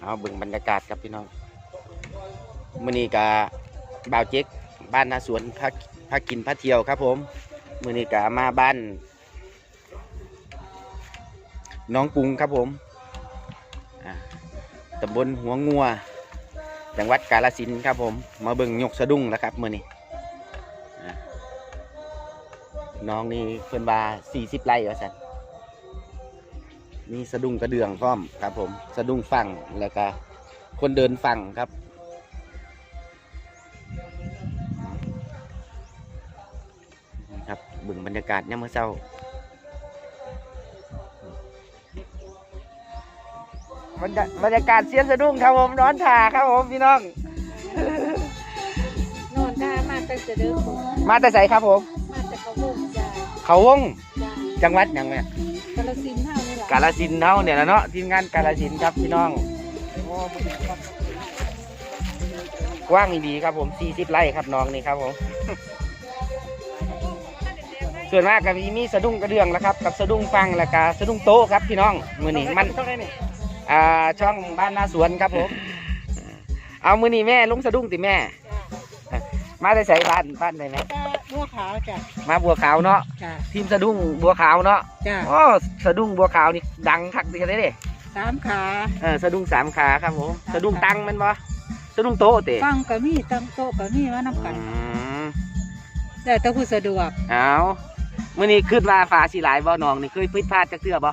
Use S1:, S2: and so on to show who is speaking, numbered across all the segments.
S1: เอาบิ่งบรรยากาศครับพี่น้องมือนี้กะบ่าวเจ๊กบ้านนาสวนพักพักกินพักเที่ยวครับผมมือนี้กะมาบ้าน น้องกรุงครับผมตำบลหัวงัว จังหวัดกาฬสินครับผม มาเบิงยกสะดุ้งแล้วครับมือนี้น้องนี่เพิ่นว่า40ไร่ว่าซั่น มีสะดุ้งกระเดื่องพร้อมครับ ผมสะดุ้งฟังแล้วก็คนเดินฟังครับ ครับเบิ่งบรรยากาศยามมื้อเช้าบรรยาบรรยากาศเสียนสะดุ้งครับผมนอนถ่าครับผมพี่น้อง
S2: นอนได้มาตั้งแต่เดิมผม
S1: มาแต่ใสครับผม
S2: มาแต่เขาบุกจ่าย
S1: เขาวง
S2: จ่าย
S1: จังหวัดหยังเนี่ย
S2: กระสินเท่านี่แหละ
S1: กาลสินธุ์เฮาเนี่ยแหละเนาะทีมงานกาลสินครับพี่น้องกว้างดีครับผม40ไร่ครับน้องนี่ครับผมส่วนมากก็มีมีสะดุ้งกระเดื่องแล้วครับกับสะดุ้งฟังแล้วก็สะดุ้งโต๊ะครับพี่น้องมือนี้มันอ่าช่องบ้านนาสวนครับผมเอามือนี้แม่ลุงสะดุ้งติแม่ มาได้ใส่บ้านบ้านได้ไหม
S2: บัวขาวจ้ะ
S1: มาบัวขาวเนาะ
S2: จ้ะ
S1: ทีมสะดุ้งบัวขาวเนาะ
S2: จ้ะ
S1: อ๋อสะดุ้งบัวขาวนี่ดังคักดีเลยเด้
S2: สามขา
S1: เออสะดุ้งสามขาครับผมสะดุ้งตังแมันบ่สะดุ้งโต๊ะเตะ
S2: ฟังก็มีตั้งโต๊ะก็มีว่านำกัน
S1: อืม
S2: แต่แต่ผู้สะดวก
S1: เอามื่อนี้ขึ้นว่าฟ้าสีหลายบ่น้องนี่เคยพิดพลาดจักเทื่อบ่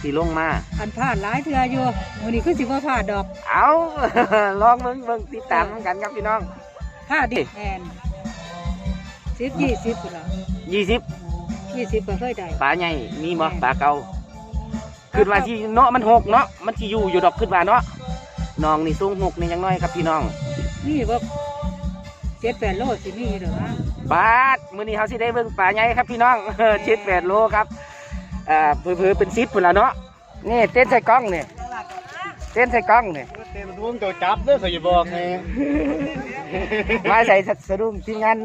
S1: สีลงมา
S2: อันพลาดหลายเทื่ออยู่วันนี้คือสิว่าพลาดดอก
S1: เอาลองเบิ่งเบิ่งติดตามนำกันครับพี่น้อง
S2: พลาดดิแอน สิบยี่สิบพุ่นละ
S1: ยี่สิบ
S2: ยี่สิบก็เคยได้
S1: ปลาใหญ่มีบ่ปลาเก่าขึ้นว่าที่เนาะมันหกเนาะมันที่อยู่อยู่ดอกขึ้นว่าเนาะน้องนี่สูงหกนี่ยังน้อยครับพี่น้อง
S2: นี่ว่าเจ็ดแปดโลสิมีเหรือวะ
S1: บาทมื้อนี้เขาสิได้เบิ่งปลาใหญ่ครับพี่น้องเจ็ดแปดโลครับอ่าเผื่อๆเป็นซิปพุ่นละเนาะนี่เต้นใส่กล้องนี่เต้นใส่กล้องนี่
S3: เต็มทุ่งเจ้าจับเด้อเขาจะบอกให้
S1: มาใส่สะดุ้งทีมงาน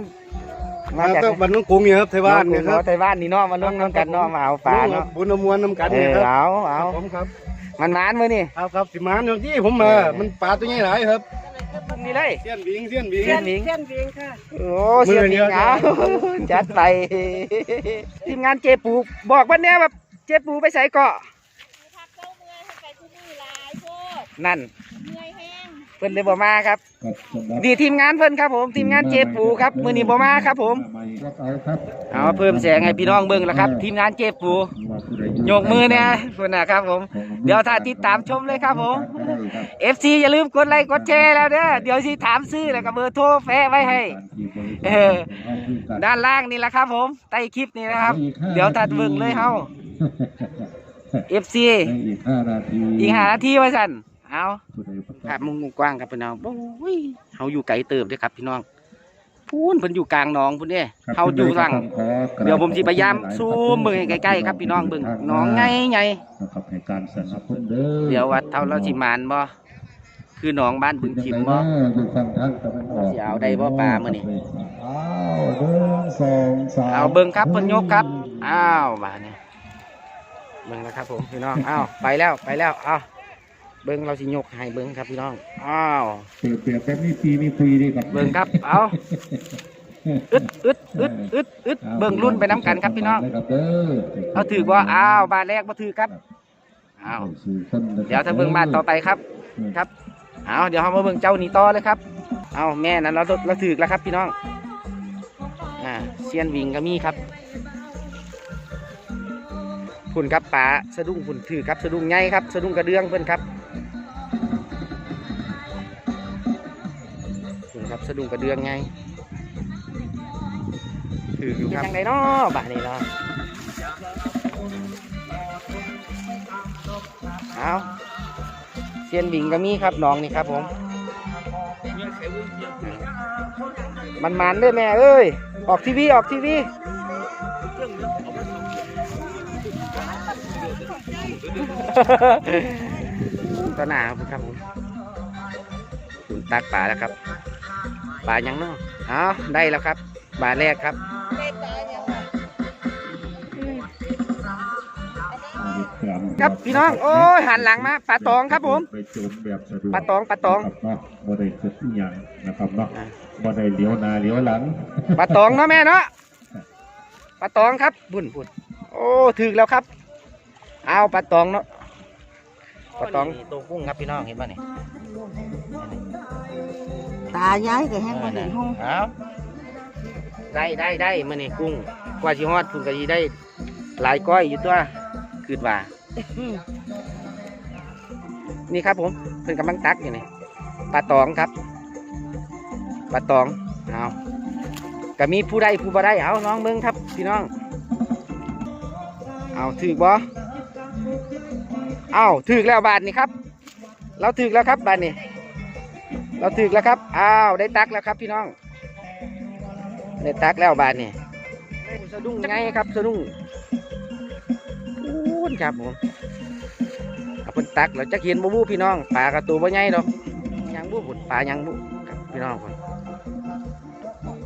S3: มา
S1: มาจาก
S3: ต้องบรรลุกรุงเนี่ยครับไทยบ้านเนี่ยครับ
S1: ไทยบ้านนี่เนาะมาลงน้ำกันเนาะมาเอาปลาเนาะ
S3: บุญอมวนน้ำกัน
S1: เอ
S3: เนี่ย
S1: อ
S3: ครับ
S1: เอาเอา
S3: ผมครับ
S1: มันมานมือนี่
S3: ครับครับสิมานอย่างที่ผมมา มันปลาตัวใหญ่หลายครับ
S1: ตรงนี้เลย
S3: เสี้ยนวิงเสี้ยนวิง
S1: เสี้ยนหมิง
S2: เส้นเพียงค่ะ
S1: โอ้เสีย
S3: มือเดี
S1: ดี
S3: ยว
S1: เอาจัดไปทีมงานเจปูบอกวันเนี้ยแบบเจปูไปใส่เกาะ
S2: พักเจ้าเมื่อยไปทุกมือหลายโพด
S1: นั่น
S2: เมื่อยแห้ง
S1: เพิ่นเลยบ่มาครับ ดีทีมงานเพิ่นครับผมทีมงานเจปูครับมือนี้บ่มาครับ ผมเอาเพิ่มแสงให้พี่น้องเบิ่งแล้วครับ ทีมงานเจปูโยกมือเนี่ยเพิ่นนะครับ ผม เดี๋ยวถ้าติดตามชมเลยครับผม FC อย่าลืมกดไลค์กดแชร์แล้วเด้อเดี๋ยวสิถามซื้อแล้วก็เบอร์โทรแฟะไว้ให้เออด้านล่างนี่แหละครับ ผมใต้คลิปนี่นะครับ เดี๋ยวตัดเบิ่งเลยเฮา FC
S4: อีกห้านาที
S1: อีกหานาทีไว้สั่น เอาภาพมุมกว้างครับพี่น้องโอ้ยเฮาอยู่ไกลเติบเด้อครับพี่น้องพูนเพิ่นอยู่กลางหนองพุ่นเด้เฮาอยู่ฝั่งเดี๋ยวผมสิพยายามซูมเบิ่งให้ใกล้ๆครับพี่น้องเบิ่งหนองใหญ่
S4: นะครับในการสนับสนุนเด้อ
S1: ๆเดี๋ยววัดเท่าเราสิมานบ่คือหนองบ้านบึงชิมบ่
S4: อยู่ฝั่งทางตะวันออก
S1: สิเอาได้บ่ปลามื้อนี้
S4: อ้าวหนึ่งสองสาม
S1: เอาเบิ่งครับเพิ่นยกครับ อ้าวบาดนี้เบิ่งนะครับผมพี่น้องอ้าวไปแล้วไปแล้วอ้าว เบิ่งเราสิยกให้เบิ่งครับพี่น้องอ้าว
S4: เปรียบเปรียบแบบนี้ปีมีคุยดีกับ
S1: เบิ่งครับเอาอึดอึดอึดอึดอึดเบิ่งรุ่นไปน้ำกันครับพี่น้อง
S4: ครับเด้อ
S1: เอาถือว่าอ้าวบาทแรกบ่ถือครับอ้าว
S4: สู่คนนะครับ
S1: เดี๋ยวถ้าเบิ่งบาทต่อไปครับครับเอาเดี๋ยวเรามาเบิ่งเจ้านี่ต่อเลยครับเอาแม่นั้นเราเราถือแล้วครับพี่น้องอ่าเซียนวิงก็มีครับพุ่นครับป๋าสะดุ้งพุ่นถือครับสะดุ้งใหญ่ครับสะดุ้งกระเดื่องเพิ่นครับ ครับสะดุ้งกระเดื่องไงถืออยู่ครับยังไงเนาะบ้านนี้เนาะเอาเซียนวิงก็มีครับน้องนี่ครับผม มันมันๆเด้อแม่เอ้ย ออกทีวีออกทีวีต่อหน้าครับครับผมคุณตักปลาแล้วครับ ปลายังเนาะเอาได้แล้วครับปลาแรกครับ
S4: อ
S1: ครับพี่น้องโอ้ยหันหลังมาปลาตองครับผม
S4: ไปจมแบบสะดวก
S1: ปลาตองปลาตอง
S4: ครับเนาะบ่ได้เกิดอีหยังนะครับเนาะบ่ได้เลี้ยวหน้าเลี้ยวหลัง
S1: ปลาตองเนาะแม่เนาะปลาตองครับบุญบุญโอ้ถึกแล้วครับ เอาปลาตองเนาะปลาตองตัวกุ้งครับพี่น้องเห็นป่ะนี่
S2: ตาย้ายก็แห้งมาถึงห้อง
S1: เอาได้ได้ได้มื่อนี่กุ้งกว่าชิฮอดพุ่นก็สิได้ หลายก้อยอยู่ตัวคืดว่า นี่ครับผมเพิ่นกำลังตักอยู่นี่ปลาตองครับปลาตองเอาก็มีผู้ใดผู้บ่ได้เอาน้องเบิ้งครับพี่น้อง เอาถือบ่เอาถือแล้วบาทนี่ครับ เราถือแล้วครับบาทนี่ เราถือแล้วครับ อ้าว ได้ตักแล้วครับพี่น้อง ได้ตักแล้วบาทนี่สะดุ้งไงครับสะดุ้งพูนครับผมเอาเพิ่นตักเราจะเห็นบ่บูพี่น้องปลากระตูบ่ใหญ่ดอกยังบูบุญปลายังบุครับพี่น้องคน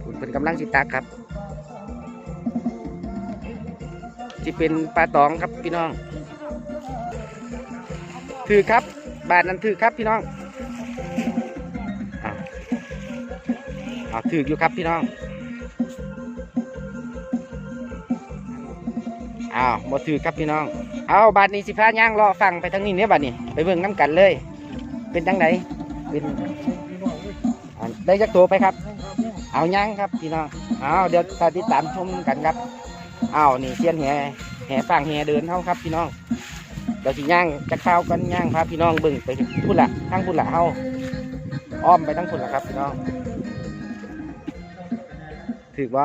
S1: คุณเป็นกำลังสิตักครับที่เป็นปลาตองครับพี่น้อง ถือครับ บาทนั้นถือครับพี่น้อง อาถืออยู่ครับพี่น้องอ้าวบ่ถือครับพี่น้อง เอาบาทนี้สิพาย่างรอฟังไปทางนี้เนี่ยบาทนี้ไปเบิ่งน้ำกันเลย เป็นจังไดเป็นอ่าได้จักตัวไปครับ เอาย่างครับพี่น้องเอาเดี๋ยวตาติดตามชมกันครับเอานี่เสียนแห่แห่ฟังแห่เดินเท่าครับพี่น้องเดี๋ยวสิย่างจะข้าวกันย่างพาพี่น้องเบิ่งไปพุ่นละทางพุ่นละเฮาอ้อมไปทั้งพุ่นละครับพี่น้อง ถือบ่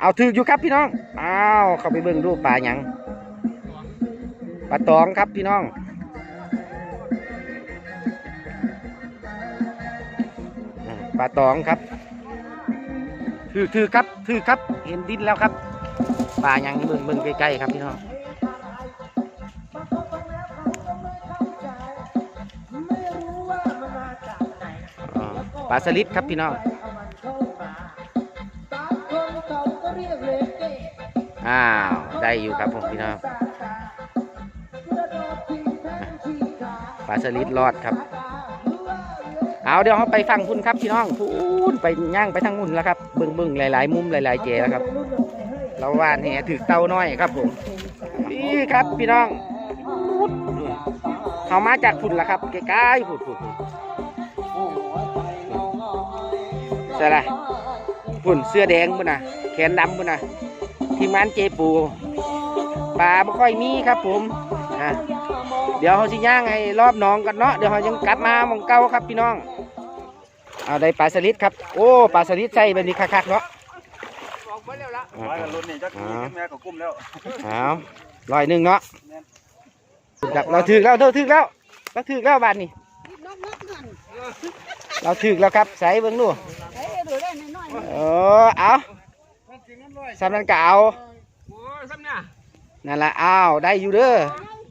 S1: เอาถืออยู่ครับพี่น้องเอาเข้าไปเบิ่งดูปปลาหยังปลาตองครับพี่น้องอ่าปลาตองครับถือถือครับถือครับเห็นดินแล้วครับปลาหยังเบิ่งเบิ่งใกล้ๆครับพี่น้องอ่าปลาสลิดครับพี่น้อง อ้าว ได้อยู่ครับผมพี่น้องปลาสลิดรอดครับ เอาเดี๋ยวเราไปฟังพุ่นครับพี่น้องพูนไปย่างไปทางมุ่นแล้วครับเบิ่งบิ่งหลาย ๆ มุมหลาย ๆ เจแล้วครับเราว่านแหถือเต้าน้อยครับผมนี่ครับพี่น้องเขามาจากพุ่นแล้วครับใกล้ๆพุ่นพุ่นพุ่นใช่ละพุ่นเสื้อแดงพุ่นนะแขนดำพุ่นนะ ทีมงานเจปูปลาไม่ค่อยมีครับผมอะเดี๋ยวเขาสิย่างให้รอบหน้องกันเนาะเดี๋ยวเขายังกลับมาหมองเก่าครับพี่น้องเอาได้ปลาสลิดครับโอ้ปลาสลิดใส่แบบนี้คักๆเนาะ
S3: ร้อยกับรถนี่จัก
S1: อ๋อ
S3: แม่ก็กุ้มแล้ว
S1: เอาร้อยหนึ่งเนาะครับเราถึกแล้วเราถึกแล้วเราถึกแล้วบานนี้
S2: นกนกนั่น
S1: เราถึกแล้วครับใส่เบิ้งดู
S2: เอ้ยดูได้น้อย
S1: เออเอา สำนันกเอานั่นละเอาได้อยู่เด้อ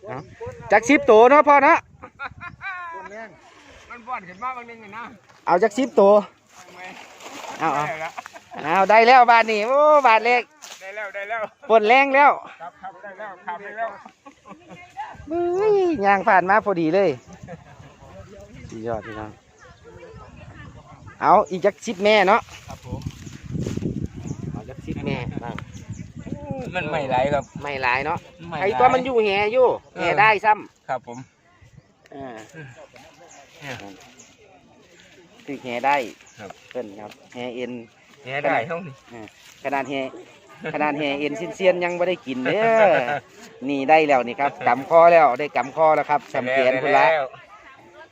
S1: เอาจักสิบตัวเนาะพ่อเนาะ
S3: มันบ่อนขึ้นมาบางนึงนะ
S1: เอาจักสิบตัวเอาเอาเอาได้แล้วบานนี้โอ้บาทเล็ก
S3: ได้แล้วได้แล้ว
S1: ปวดแรงแล้ว
S3: ครับครับได้แล้วครับได้แล้ว
S1: เฮ้ยย่างผ่านมาพอดีเลยสุดยอดพี่น้องเอาอีกจักสิบแม่เนาะ
S3: ครับผม
S1: เอาจักสิบแม่บ้าง
S3: มันไม่ไหลครับ
S1: ไม่หลายเนาะ
S3: ไม่
S1: ไอ้ตัวมันอยู่แหอยู่แหได้ซ้
S3: ครับผมำ
S1: อ่าคือแหได้
S3: ครับ
S1: เพิ่นครับแหเอ็น
S3: แง่ได้ห้องนี้
S1: ขนาดแหขนาดแหเอ็นเซียนๆยังไม่ได้กินเด้อ นี่ได้แล้วนี่ครับกำคอแล้วได้กำคอแล้วครับสำแขนพุ่นละ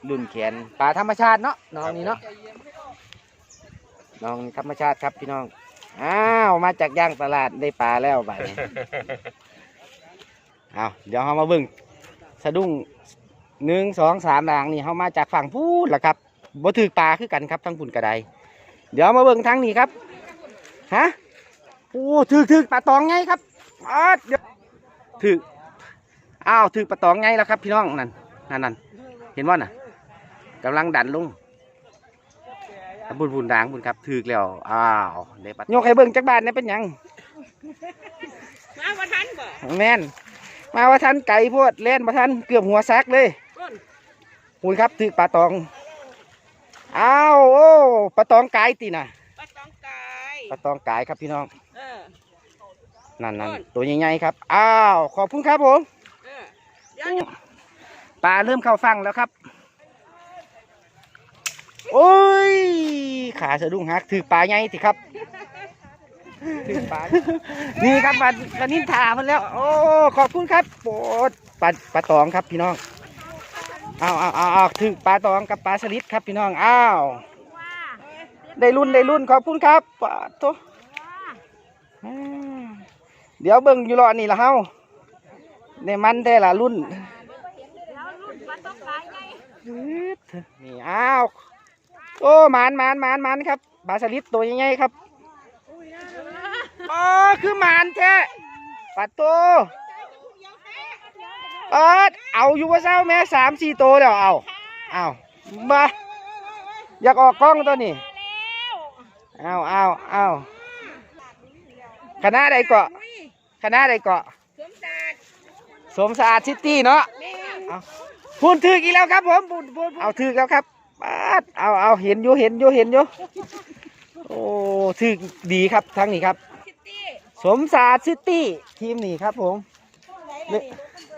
S1: รุ่นแขนปลาธรรมชาติเนาะน้องนี่เนาะน้องธรรมชาติครับพี่น้อง อ้าว มาจากย่างตลาดได้ปลาแล้วบ่ายนี้ เอาเดี๋ยวเรามาเบิ่งสะดุ้งหนึ่งสองสามหลังนี่เขามาจากฝั่งพูดละครับบ่ถือปลาคือกันครับทั้งพุ่นกระไดเดี๋ยวมาเบิ่งทางนี้ครับฮะโอ้ถือถือปลาตองไงครับอ้าวเดี๋ยวถืออ้าวถือปลาตองไงแล้วครับ พี่น้องนั่นนั่นนั่นเห็นว่าน่ะกำลังดันลง บุญบุญด่างบุญครับถือกแล้วอ้าวเดี๋ยวปัดโยกให้เบิ่งจักบาทเนี่ยเป็นหยัง
S2: ๆมาบ่ทันบ่
S1: แม่นมาว่าทันไก่พวดเล่นมาทันเกือบหัวซักเลยหุยครับถือปลาตองอ้าวโอ้ปลาตองไก่ตีน่ะ
S2: ปลาตองกาย
S1: ปลาตองไก่ครับพี่น้อง
S2: เออ
S1: นั่นนั่น
S2: อ้น
S1: ตัวใหญ่ๆครับอ้าวขอบคุณครับผม
S2: เออเดี๋ยว
S1: ปลาเริ่มเข้าฟังแล้วครับ โอ้ย ขาสะดุ้งหักถือปลาใหญ่สิครับถือปลานี่ครับปลาปลานิ่นถามันแล้ว โอ้ขอบคุณครับโปรดปลาปลาตองครับพี่น้องอ้าวอ้าวอ้าวอ้าวถือปลาตองกับปลาสลิดครับพี่น้องอ้าวได้รุ่นได้รุ่นขอบคุณครับปลาตัวอืมเดี๋ยวเบิ่งอยู่รอนี่ละเฮาในมันได้ละรุ่นนี่อ้าว โอ้หมานหมานหมานหมานครับปลาสลิดตัวใหญ่ๆครับอ๋อคือหมานแท้ปลาโตเอิดเอาอยู่ว่าเศร้าแม่สามสี่ตัวเดี๋ยวเอาเอามาอยากออกกล้องตัวนี้เอาเอาเอาคณะใดเกาะคณะใดเกาะ
S2: สมสตร์
S1: สมสะอาดซิตี้เนาะพูนถืออีกแล้วครับผมพูนเอาถือแล้วครับ ปาดเอาเอาเห็นอยู่เห็นอยู่เห็นอยู่โอ้ถือดีครับทั้งนี้ครับ
S2: ซิตี้
S1: สมสะอาดซิตี้ทีมนี้ครับผมนี่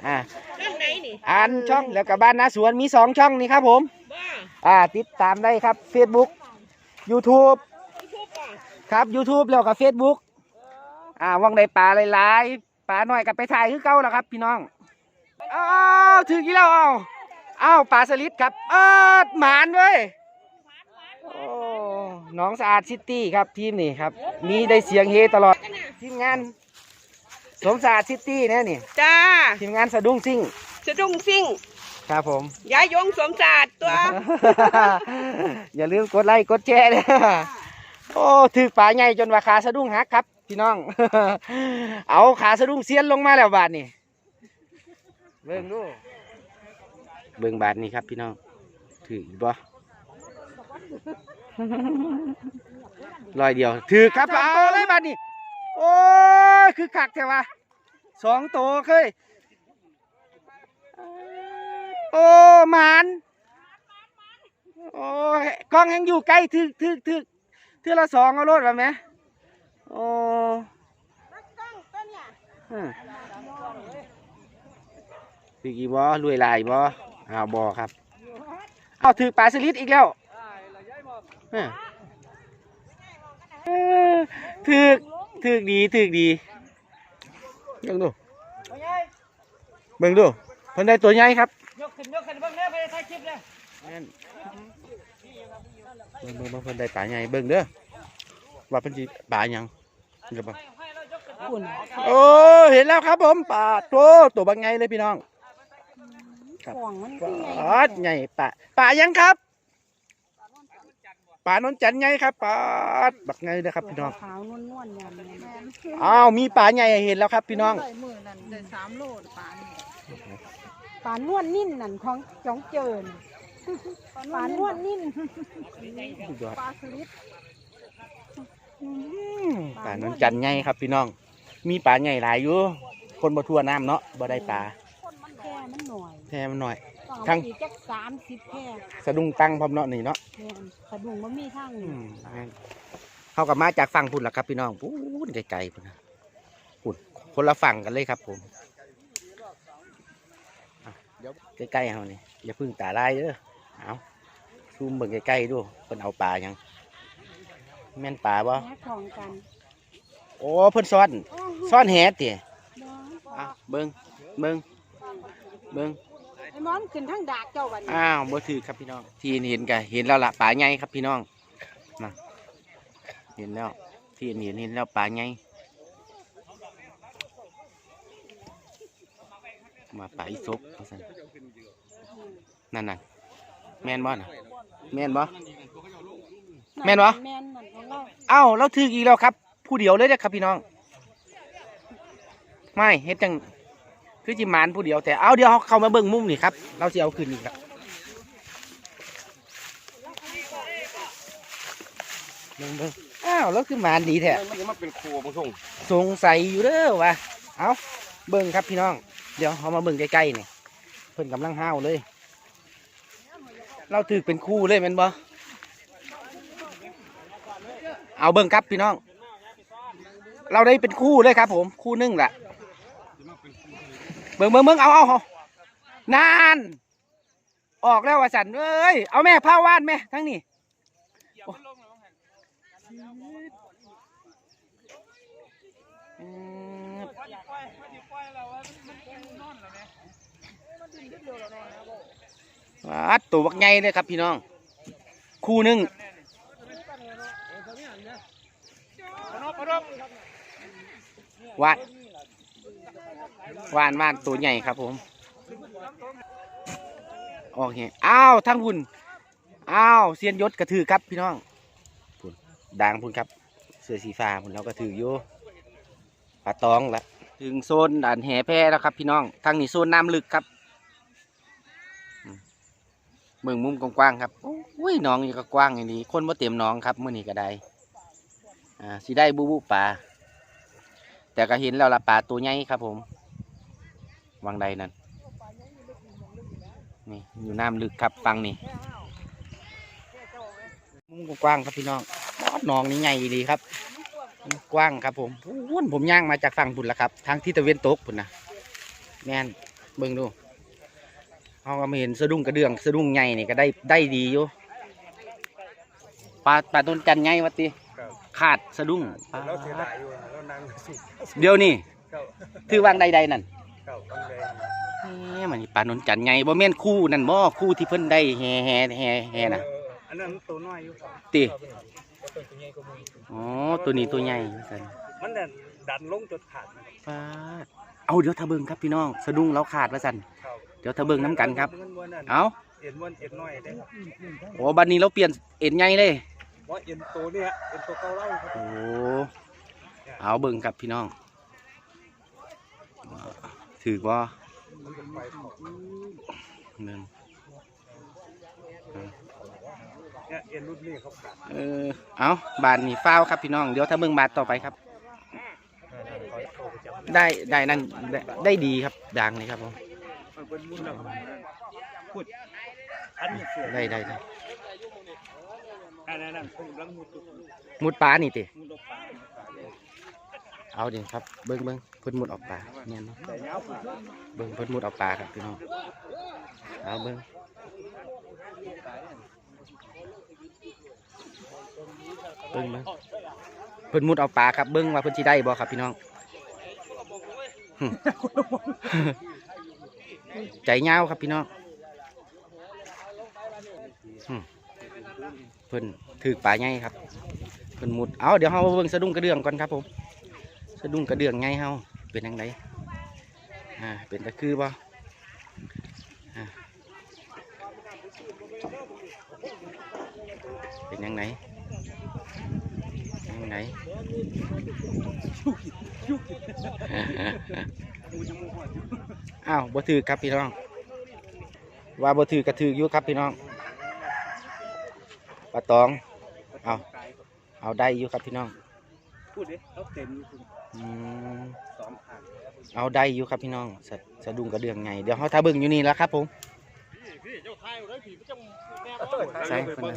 S1: อ่า
S2: ข้างไหนนี่
S1: อ่านช่องแล้วกับบ้านนาสวนมีสองช่องนี่ครับผม
S2: บ้า
S1: อ่า ติดตามได้ครับ Facebook YouTube
S2: ทุบป่ะ
S1: ครับ YouTube แล้วกับ Facebook อ่าว่างได้ปลาหลายๆปลาหน่อยกับไปถ่ายคือเก่าแล้วครับ พี่น้องอ้าวถึงกี่แล้วอ้าว อ้าวปลาสลิดครับเออหมานเว้ยโอ้หน้องสะอาดซิตี้ครับทีมนี่ครับ มีได้เสียงเฮตลอด
S2: กันนะ
S1: ทีมงาน สมสะอาดซิตี้นะนี่
S2: จ้า
S1: ทีมงานสะดุ้งซิ่ง
S2: สะดุ้งซิ่ง
S1: ครับผม
S2: ยายยงสมศาสตร์ตัว
S1: อย่าลืมกดไลค์กดแชร์เลยโอ้ถือปลาใหญ่จนว่าขาสะดุ้งหักครับ พี่น้อง เอาขาสะดุ้งเสียนลงมาแล้วบาทนี่เบิ่งดู เบิ่งบาทนี่ครับพี่น้องถืออีกบ่ลอยเดียว ถือครับเอาเลยบาทนี่โอ้ยคือขักแท้วะสองตัวเคยโอ้หมานโอ้ยกล้องยังอยู่ใกล้ถึกถึกถึกเทือละสองเอารถแบบไหมโอ้อืมถึกอีบอรวยลายบอ อ้าวบอครับเอาถือปลาสลิดอีกแล้วเออเออถึกถึกดีถึกดีเบิ่งดูเบิ่งดูเพิ่นได้ตัวใหญ่ครับ
S3: ยกขึ้นยกขึ้นเบิ่งเด้อไปถ่ายคลิปเลย
S1: แม่นเบิ่งเบิ่งเบิ่งเพิ่นได้ปลาใหญ่เบิ่งเด้อว่าเพิ่นสิปลาหยังเดี๋ยวเบิ่งโอ้เห็นแล้วครับผมปลาตัวตัวบางไงเลยพี่น้อง ครับ
S2: ห่วงมัน
S1: ปลาใหญ่ปลาปลายังครับปลานนจันทร์ไงครับปลาบักไงเลยครับพี่น้อง
S2: ขาวนวลนวลๆยามนี้
S1: อ้าวมีปลาใหญ่ให้เห็นแล้วครับ พี่น้อง
S2: ได้มือนั่นได้สามโลปลานี่ปลานวลนิ่นนั่นของจองเจินปลานวลนิ่น
S1: สุดยอด
S2: ปลาสลิด
S1: อืมปลานนจันทร์ไงครับ พี่น้อง มีปลาใหญ่หลายอยู่คนบ่ทั่วน้ำเนาะบ่ได้ปลา
S2: แค่มันหน่อย
S1: แท้มันหน่อย
S2: ต้อง
S1: ทั้ง
S2: เอาอีกจักสามสิบแค่
S1: สะดุ้งตั้งพร้อมเนาะนี่เนาะ
S2: แม่นกระดุงมันมีทั้ง
S1: อืมเขากับมาจากฝั่งพุ่นละครับพี่น้องพูนไกลๆพุ่นนะพุ่นคนละฝั่งกันเลยครับผมอะเดี๋ยวใกล้ๆเขานี่อย่าพึ่งตาลายเด้อเอาซูมเบิ่งใกล้ๆดูเพิ่นเอาปลายังแม่นปลาบ่
S2: แม่ของกัน
S1: โอ้เพิ่นซ่อน ซ่อนแหติ
S2: บ่
S1: อะเบิ่งเบิ่ง เบิ่ง
S2: ไอ้หมอนขึ้นทั้งดากเจ้าวันนี้
S1: อ้าวบ่ถือครับพี่น้องที่เห็นกันเห็นแล้วล่ะปลาใหญ่ครับพี่น้องมาเห็นแล้วที่เห็นเห็นแล้วปลาใหญ่มาปลาอีสกว่าซั่นนั่นน่ะแม่นบ่น่ะแม่นบ่แม่นวะ
S2: แม่นนั่นของเรา
S1: เอ้าเราถืออีกแล้วครับ ผู้เดียวเลยนะครับพี่น้อง ไม่เฮ็ดจัง คือจิมานผู้เดียวแต่เอาเดี๋ยวเขาเข้ามาเบิ่งมุมนี่ครับ เราจะเอาคืนอีกครับเบิ่งเบิ่งอ้าวแล้วคือหมานดีแท้
S3: มันจะมาเป็นครัวบางส่ง
S1: สงสัยอยู่เด้อวะเอาเบิ่งครับพี่น้อง เดี๋ยวเอามาเบิ่งใกล้ๆนี่เพิ่นกำลังห้าวเลย เราถือเป็นคู่เลยแม่นบ่เอาเบิ่งครับพี่น้อง เราได้เป็นคู่เลยครับผมคู่หนึงแหละ เบิ่งเบิ่งเบิ่งเอาเอาเอานาน ออกแล้วว่าสันเอ้ย เอาแม่ผ้าว่านแม่ทั้งนี้อืมวัดตัวบักไงเลยครับพี่น้อง คู่หนึ่งวาน วานวานตัวใหญ่ครับผม โอเค อ้าวทั้งหุ่น อ้าวเซียนยศกระถือครับพี่น้องพุ่นด่างพุ่นครับ เสื้อสีฟ้าพุ่นเรากระถืออยู่ปลาตองละถึงโซนด่านแห่แพแล้วครับ พี่น้อง ทางนี้โซนน้ำลึกครับมเมืองมุมกว้างๆครับโอ้ยน้องนี่ก็กว้างอย่างนี้คนมาเต็มน้องครับเมื่อนี้ก็ได้ อ่าสิได้บูบูปลาแต่ก็เห็นแล้วละปลาตัวใหญ่ครับผม วางใดนั่นนี่อยู่น้ำลึกครับฟังนี่มุมกว้างๆครับพี่น้องหนองนี่ใหญ่ดีครับ กว้างครับผมวุ้นผมย่างมาจากฝั่งบุญละครับ ทางที่ตะเวนตกพุ่นนะแม่นเบิ่งดูเขาก็ไม่เห็นสะดุ้งกระเดื่องสะดุ้งใหญ่นี่ก็ได้ได้ดีอยู่ปลาปลาต้นจันทร์ใหญ่วัดติขาดสะดุ้งปลา
S3: เราเสียดายอยู่เรานั่งสิ
S1: เดี๋ยวนี่
S3: เก้า
S1: ถือวางใดๆนั่น
S3: เก้าตั้งเลย
S1: เอ๊ะมันนี่ปลานนจันทร์ไงบ่แม่นคู่นั่นบ่คู่ที่เพิ่นได้แห่แห่แห่แห่น่ะ
S3: อันนั้นตัวน้อยอยู่
S1: ติ
S3: ตัวใหญ่กว่ามือ
S1: อ๋อตัวนี้ตัวใหญ่ซั่น
S3: มันดันดันลงจนขาดนะ
S1: ปาดเอาเดี๋ยวถ้าเบิงครับพี่น้องสะดุ้งเราขาดว่าซั่น
S3: เข้า
S1: เดี๋ยวถ้าเบิงน้ำกันครับ
S3: เงินวันนั้น
S1: เอา
S3: เอ็นวนเอ็นน้อยได้ครับ
S1: โอ้บัดนี้เราเปลี่ยนเอ็นใหญ่เลย
S3: ว่าเอ็นตัวเนี้ยเอ็นตัวเก่าเล่าครับ
S1: โอ้ เอาเบิ่งครับพี่น้องว่า
S3: มั นจะไปของ
S1: หนึ่ง
S3: เนี่ยเอ็นรุ่นนี้เขาขาด
S1: เออเอาบาทนี่ฟ้าวครับพี่น้อง เดี๋ยวถ้าเบิ่งบาทต่อไปครับ
S3: เขาโทรไปจับ
S1: ได้ได้นั่นได้ได้ดีครับดังเลยครับผม
S3: มันเป็นมุ่นแล้วพูดอันนี้เสือ
S1: ได้ได้ได้
S3: อันนั้นนั่นผมรังมุดตัว
S1: มุดปลานี่ติ
S3: มุดออกปลา
S1: เอาดีครับ เบิ้งเบิ้งพิ่นมุดออกปลาเนี่ยเนาะเบิ้งพิ่นมุดออกปลาครับพี่น้องเอาเบิ้งเบิ้งเบิ้งพิ่นมุดออกปลาครับเบิ้งว่าพิ่นสิได้บ่ครับพี่น้องใจเงาครับพี่น้องเพิ่นถือปลาใหญ่ครับเพิ่นมุดเอาเดี๋ยวเฮาเบิ่งสะดุ้งกระเดื่องก่อนครับผม สะดุ้งกระเดื่องไงเฮาเป็นยังไงอ่าเป็นตะคือบ่อ่าเป็นยังไงยังไงอ้าวบ่ถือครับพี่น้อง ว่าบ่ถือกระถืออยู่ครับพี่น้องปลาตอง เอา เอาได้อยู่ครับพี่น้อง
S3: พูดดิเขาเต็มอยู่คุณ
S1: อืม
S3: สองพัน
S1: เอาได้อยู่ครับพี่น้องสะสะดุ้งกระเดื่องไงเดี๋ยวเขาทาเบิ่งอยู่นี่แล้วครับผมใช่คุณนะ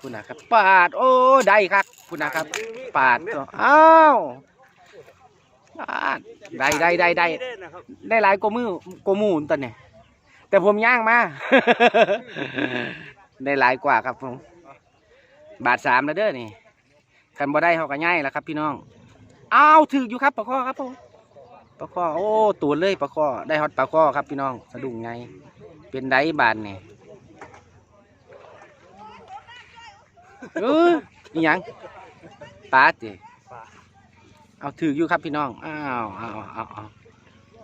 S1: คุณนะครับปาด โอ้ได้ครับคุณนะครับ ปาดตัวอ้าวปาดได้ได้ได้ได้
S3: นะครับ
S1: ได้หลายกว่ามือกว่าหมูนตอนเนี่ยแต่ผมย่างมา ได้หลายกว่าครับผม บาทสามแล้วเด้อนี่กันบ่ได้เขาก็ง่ายแล้วครับพี่น้อง อ้าวถืออยู่ครับปลาข้อครับผมปลาข้อโอ้ตัวเลยปลาข้อได้ฮอตปลาข้อครับพี่น้องสะดุ้งไง เป็นไดบานเนี่ยเออนี่ยังปลาติเอาถืออยู่ครับพี่น้องอ้าวอ้าวอ้าวอ้าว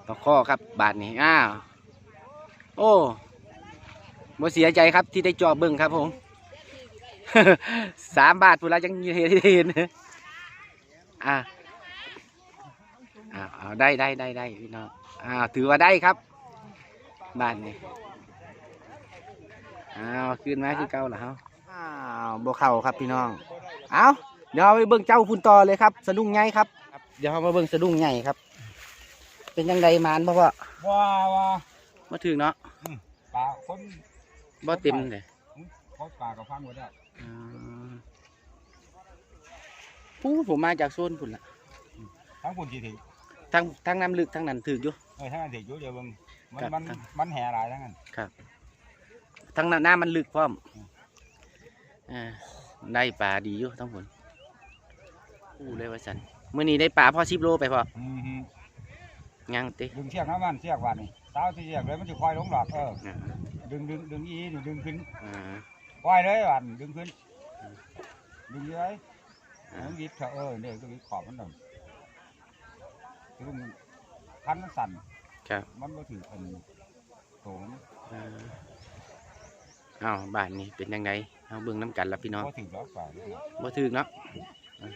S1: ปลาข้อครับบาทนี้อ้าวโอ้บ่เสียใจครับที่ได้จอบเบิ่งครับผมสามบาทพูดแล้วยังเห็นเห็นอ่า อ้าวเอาได้ได้ได้ได้พี่น้องอ้าวถือว่าได้ครับบ้านนี้อ้าวขึ้นมาคือเก่าแล้วอ้าวบวเข่าครับพี่น้องเอาเดี๋ยวเอาไปเบิ่งเจ้าพุ่นต่อเลยครับ สะดุ้งใหญ่ครับ เดี๋ยวเอามาเบิ่งสะดุ้งใหญ่ครับ เป็นยังไงมานบ่พ่อ
S3: ว่าว่า
S1: มาถึงเนาะ
S3: ปลาคน
S1: บ่เต็มเลย
S3: เขาปลากับฟังหมดแล้ว
S1: อืมพูดผมมาจากโซนพุ่นละ
S3: ทั้งคนจีถึง
S1: ทั้งทั้งน้ำลึกทั้งนั้นถึกอยู่
S3: เออทั้งนั้นถึงอยู่เดียวเบิ่งมัน
S1: ครับ
S3: มัน
S1: ครับ
S3: มันแห่หลายทั้งนั้น
S1: ทั้งน้ำมันลึกพร้อมอ่าได้ปลาดีอยู่ทั้งผลอู้เลยว่าสันมื่อนี้ได้ปลาพอสิบโลไปพอ
S3: อืมฮึ
S1: ยังติ
S3: ดึงเชือกน้ำมันเชือกวันนี่เท้าที่เชือกเลยมันจะคอยลงหลอดเออ
S1: อ่า
S3: ดึงดึงดึงอีนี่ดึงขึ้น
S1: อ่า
S3: คอยเลยวันดึงขึ้นดึงเยอะ
S1: อ่า
S3: มันยิบเถอะเออเนี่ยก็ยิบขอบมันหน่อย คือมันคันมันสั่น
S1: ครับ
S3: มันก็ถือเป็นโถง
S1: อ่าอ้าวบ้านนี้เป็นยังไงเอาเบิ่งน้ำกันละพี่น้อง
S3: ก็ถือล็อกไป
S1: บ่ถือเนาะอ่า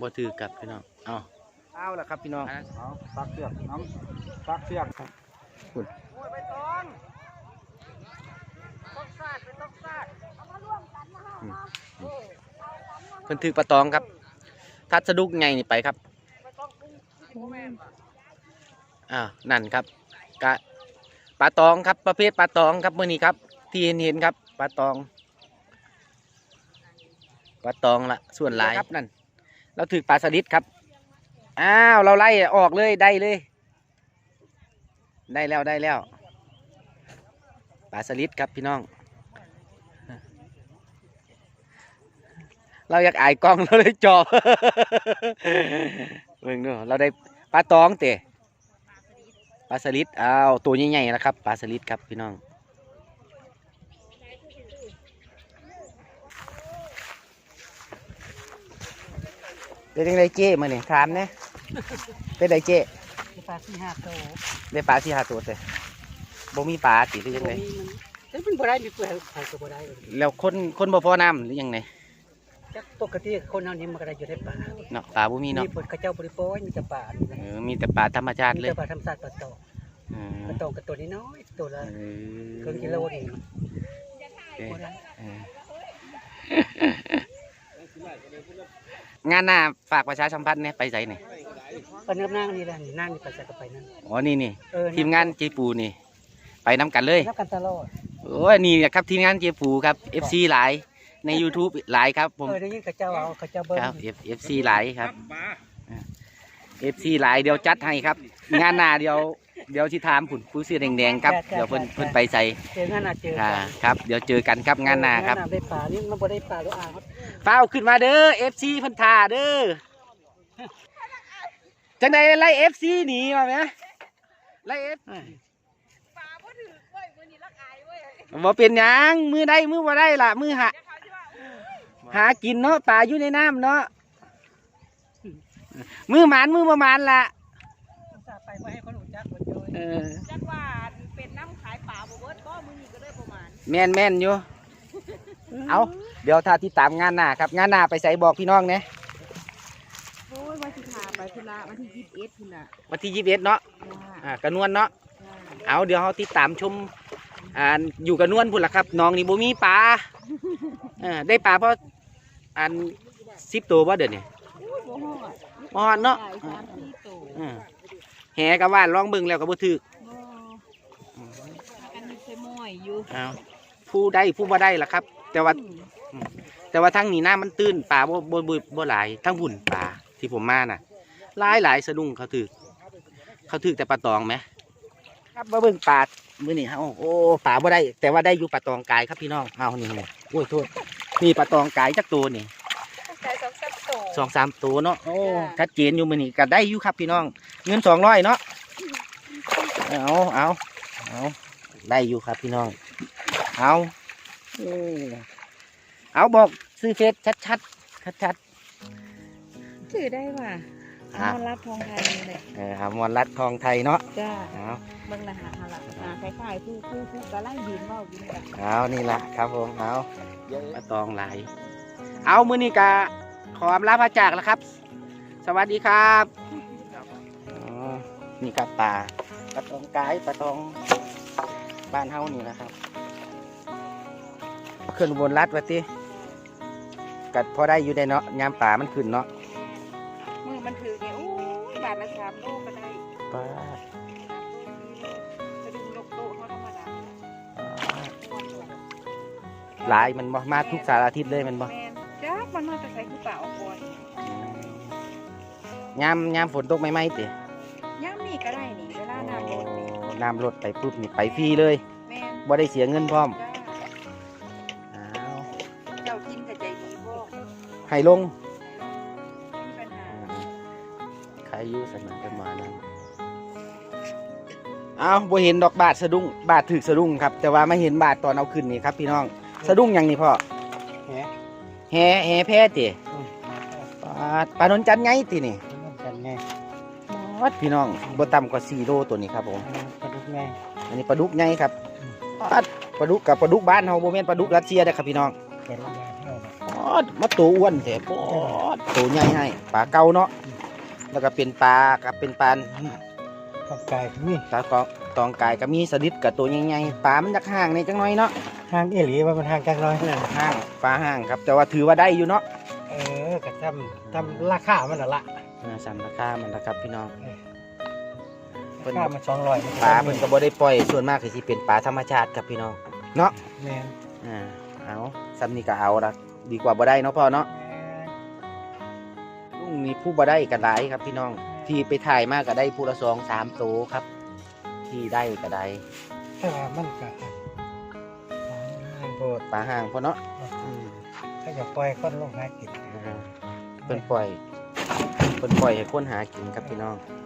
S1: บ่ถือกับพี่น้องเอาเอาละครับพี่น้อง
S3: เอาซักเชือกน้ำซักเชือก
S1: เพิ่นถือปลาตองครับ ทัดสะดุกไงนี่ไปครับ อ้าวนั่นครับกะปลาตองครับประเภทปลาตองครับเมื่อนี้ครับ ที่เห็นเห็นครับปลาตองปลาตองละส่วนหลายครับนั่น เราถือปลาสลิดครับอ้าวเราไล่ออกเลยได้เลย ได้แล้วได้แล้วปลาสลิดครับพี่น้อง เราอยากอายกล้องเราเลยจอบ เบิ่งดูเราได้ปลาตองเตะปลาสลิดอ้าวตัวใหญ่ๆนะครับปลาสลิดครับพี่น้องเป็นยังไงเจ้มาเนี่ยถามเนี่ยเป็นไงเจ้
S2: ปลาสี่ห้าโต
S1: ได้ปลาสี่ห้าตัวเตะบ่มีปลาติหรือยังไง
S2: แต่เป็นบ่ได้มีเปลือกใครก็บ่ได้
S1: แล้วคนคนบ่พอน้ำหรือยังไง
S2: จักปกติคนเฮานี่มันก็ได้อยู่ได้ปลา
S1: เนาะปลาบ่มีเนาะ
S2: มีผลกระเจ้าบริโภคมีแต่ปลานี่แหละ
S1: เออมีแต่ปลาธรรมชาติ
S2: มี
S1: เลย
S2: แต่ปลาธรรมชาติปลาตอง
S1: เออ
S2: ปลาตองกับตัวน้อยๆตัวละ
S1: เออ
S2: ครึ่งกิโลนี่
S1: เออ
S2: บ่ได้
S1: เอองานหน้าฝากประชาสัมพันธ์เนี่ยไปใส่เนี่ย
S2: ก็เนื้อนั่งนี่แหละนี่นั่งนี่ไปใส่ก็ไปนั่น
S1: อ๋อนี่นี่
S2: เออ
S1: ทีมงานเจปูนี่ ไปน้ำกันเลย
S2: รับกันตลอด
S1: โอ้ยนี่นะครับทีมงานเจปูครับ FC หลาย ใน YouTube หลายครับผม
S2: เออได้ยินกระเจ้าเอากระเจ้าเบิ้ง
S1: ครับ F- FC หลายครับ FC หลายเดี๋ยวจัดให้ครับ งานหน้าเดี๋ยวเดี๋ยวที่ถามผุนผู้เสื้อแดงๆครับเดี๋ยวเพิ่นเพิ่นไปใส่
S2: เจอกันน่ะเจอ
S1: อ่า
S2: กัน
S1: ครับ เดี๋ยวเจอกันครับงานหน้าครับ
S2: งได้ปลานี่มันบ่ได้ปลาหรืออ่าง
S1: เฝ้าวขึ้นมาเด้อ FC เพิ่นท่าเด้อ จังไดไล่ FC หนีมาไหมไล่ F บ่เป็นหยังมือได้มือบ่ได้ล่ะมือหา หากินเนาะปลาอยู่ในน้ำเนาะมือหมานมือประมาณล่ะ
S2: ไปบ่ให้เขารู้จักบ่จอย
S1: เออ
S5: จักว่าเป็นน้ำขายป่าบ่เบิดก็มื้อนี้ก็ได้ประมาณ
S1: แม่นแม่นอยู่ เอาเดี๋ยวถ้าที่ตามงานหน้าครับ งานหน้าไปใส่บอกพี่น้องเนี่ย
S5: โอ้ยวันที่ขาไปพุ่นละวันที่ยี่สิบเอ็ดพุ่นละ
S1: วันที่ยี่สิบเอ็ดเนาะ
S5: จ้า
S1: อ่ากระนวลเนาะ
S5: จ้า
S1: เอาเดี๋ยวเขาติดตามชมอ่าอยู่กับนวลพุ่นละครับน้องนี่บ่มีปลาเออได้ปลาเพราะ อันสิบตัวบ่เดี๋ยวนี้
S5: อุ้ยบ่ฮอด
S1: บ่ฮอดเนาะ
S5: ได้สามสี่โต
S1: อืมแหกับว่านลองเบิ่งแล้วก็บ่ถึก
S5: บ่กันมีใส่หม้อยอยู่
S1: เอาผู้ได้ผู้บ่ได้ล่ะครับ แต่ว่าแต่ว่าทั้งนี้น้ามันตื้นปลาบ่บ่บ่บ่หลายทั้งหุ่นปลาที่ผมมาน่ะหลายหลายสะดุ้งเขาถึกเขาถึกแต่ปลาตองไหมครับมาเบิ่งปลามื้อนี้เฮาโอ้ปลาบ่ได้ แต่ว่าได้อยู่ปลาตองกายครับพี่น้องเอานี่นี่โอ้ยโทษ นี่ปลาตองกายจักตัวนี่
S5: ใส่สองสามโต
S1: สองสามตัวเนาะโอ้
S5: จ้ะ
S1: ชัดเจนอยู่มื้อนี้ก็ได้อยู่ครับพี่น้อง เงินสองร้อยเนาะเอาเอาเอาได้อยู่ครับพี่น้อง เอาเออเอาบอกซื้อเฟซชัดชัดชัดชัด
S5: ถือได้ว่ะ
S1: ๆ
S5: เอา
S1: อะ
S5: มารับทองไทยนี่แหละ
S1: เออหามวลรัดทองไทยเนาะ
S5: จ้า
S1: เอา
S5: เบิ่งละหาหาละหาคล้ายๆผู้ผู้ผู้กะไล่ยืนเว้าอยู่นี่ล่ะ
S1: เอานี่ละครับผมเอาปลาตองหลายเอามือนี้กะขออำลาพระจากแล้วครับ สวัสดีครับอ๋อนี่ครับปลาปลาตองกายปลาตองบ้านเฮานี่นะครับขึ้นอุบนรัดวะติกัดพอได้อยู่ได้เนาะยามป่ามันขึ้นเนาะ
S5: มือมันถือนี่โอ้ยบาทละสามโลก็ได้
S1: ปลา
S5: จะดึงยกโตเขาธรรมดา
S1: หลายมันบ่มาทุกสารอาทิตย์เลยมันบ่
S5: แมนจ้ามันมาแต่ใส่คือป่าเอาบอย
S1: ยามยามฝนตกใหม่ๆติ
S5: ย่างนี่ก็ได้นี่เวลาน้ำลดนี่
S1: น้ำลดไปปุ๊บนี่ไปฟรีเลย
S5: แมน
S1: บ่ได้เสียเงินพร้อม
S5: จ้า
S1: อ้าว
S5: เจ้ากินกับใจดีพวก
S1: ให้ลง ใครอยู่สนันกันมานั้นเอาบ่เห็นดอกบาทสะดุ้งบาทถึกสะดุ้งครับ แต่ว่ามาเห็นบาทตอนเอาขึ้นนี่ครับ พี่น้องสะดุ้งหยังนี่พ่อ
S6: แหะ
S1: แห่แห่แพ้ติปาดปลาโนนจันไงตินี่
S6: มันกันไง
S1: ปาดพี่น้องบ่ต่ำกว่า4โลตัวนี้ครับผม
S6: กระดูกไง
S1: อันนี้ปลาดุกไงครับปาดปลาดุกกับปลาดุกบ้านเฮาบ่แม่นปลาดุกรัสเซียเด้อครับพี่น้อง
S6: กระดูกไงเท่าไหร่
S1: ปาดมาตัวอ้วนแท้ปาดตัวใหญ่ให้ปลาเก่าเนาะ แล้วก็เป็นปลากับเป็นปลา
S6: ตองไก่มี
S1: ปลาของตองกายก็มีสลิดกับตัวใหญ่ๆปลามันจักห่างในจังน้อยเนาะ
S6: ห่างเอหลีว่ามันห่างกันน้อยนั่น
S1: ห่างปลาห่างครับ แต่ว่าถือว่าได้อยู่เนาะ
S6: เออกระทำทำราคามันน่ะละ
S1: อ่าสันราคามันนะครับพี่น้องเพิ่น
S6: ราคามันสองร้อย
S1: ปลาเพิ่นก็บ่ได้ปล่อยส่วนมากคือสิเป็นปลาธรรมชาติครับพี่น้องเนาะ
S6: แม่น
S1: อ่าเอาซ้ำนี่ก็เอาละดีกว่าบ่ได้เนาะพ่อเนาะลุง มีผู้บ่ได้กันหลายครับพี่น้อง ที่ไปถ่ายมากก็ได้ผู้ละสองสามโตครับ ที่ได้ก็ได้
S6: แต่ว่ามันก็ห่างโพด
S1: ปลาห่างพอเนาะอืม
S6: ถ้าจะปล่อยคนลงหากิน
S1: อ่าเพิ่นปล่อยเพิ่นปล่อยให้คนหากินครับพี่น้อง
S6: แ